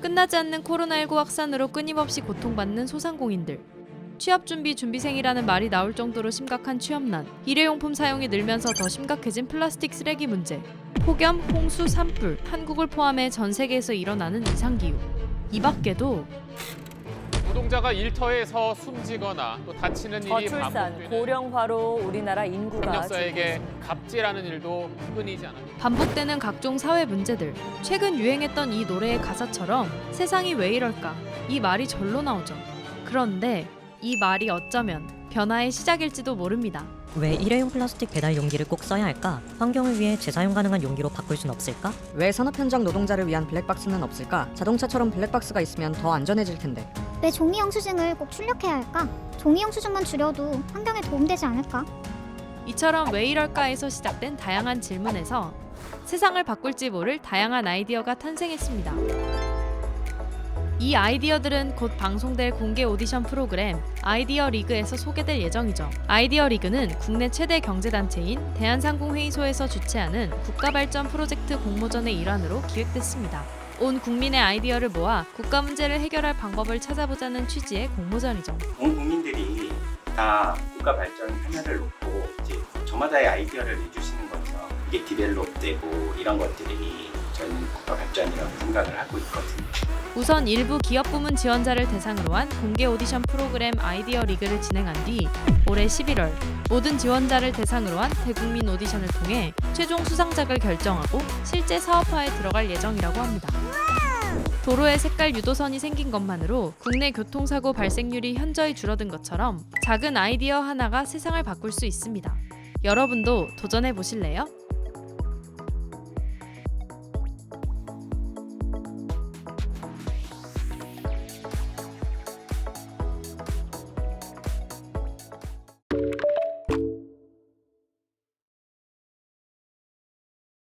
끝나지 않는 코로나19 확산으로 끊임없이 고통받는 소상공인들. 취업 준비 준비생이라는 말이 나올 정도로 심각한 취업난. 일회용품 사용이 늘면서 더 심각해진 플라스틱 쓰레기 문제. 폭염, 홍수, 산불, 한국을 포함해 전 세계에서 일어나는 이상 기후. 이 밖에도 노동자가 일터에서 숨지거나 또 다치는 일이 저출산, 반복되는 고령화로 우리나라 인구가 협력사에게 갑질하는 일도 끊이지 않았습니다. 반복되는 각종 사회 문제들. 최근 유행했던 이 노래의 가사처럼 세상이 왜 이럴까? 이 말이 절로 나오죠. 그런데 이 말이 어쩌면 변화의 시작일지도 모릅니다. 왜 일회용 플라스틱 배달 용기를 꼭 써야 할까? 환경을 위해 재사용 가능한 용기로 바꿀 순 없을까? 왜 산업 현장 노동자를 위한 블랙박스는 없을까? 자동차처럼 블랙박스가 있으면 더 안전해질 텐데. 왜 종이 영수증을 꼭 출력해야 할까? 종이 영수증만 줄여도 환경에 도움되지 않을까? 이처럼 왜 이럴까에서 시작된 다양한 질문에서 세상을 바꿀지 모를 다양한 아이디어가 탄생했습니다. 이 아이디어들은 곧 방송될 공개 오디션 프로그램 아이디어 리그에서 소개될 예정이죠. 아이디어 리그는 국내 최대 경제단체인 대한상공회의소에서 주최하는 국가발전 프로젝트 공모전의 일환으로 기획됐습니다. 온 국민의 아이디어를 모아 국가 문제를 해결할 방법을 찾아보자는 취지의 공모전이죠. 온 국민들이 다 국가 발전 하나를 놓고 이제 저마다의 아이디어를 내주시는 거죠. 이게 디벨롭되고 이런 것들이 저희는 국가 발전이라고 생각을 하고 있거든요. 우선 일부 기업 부문 지원자를 대상으로 한 공개 오디션 프로그램 아이디어 리그를 진행한 뒤 올해 11월 모든 지원자를 대상으로 한 대국민 오디션을 통해 최종 수상작을 결정하고 실제 사업화에 들어갈 예정이라고 합니다. 도로에 색깔 유도선이 생긴 것만으로 국내 교통사고 발생률이 현저히 줄어든 것처럼 작은 아이디어 하나가 세상을 바꿀 수 있습니다. 여러분도 도전해 보실래요?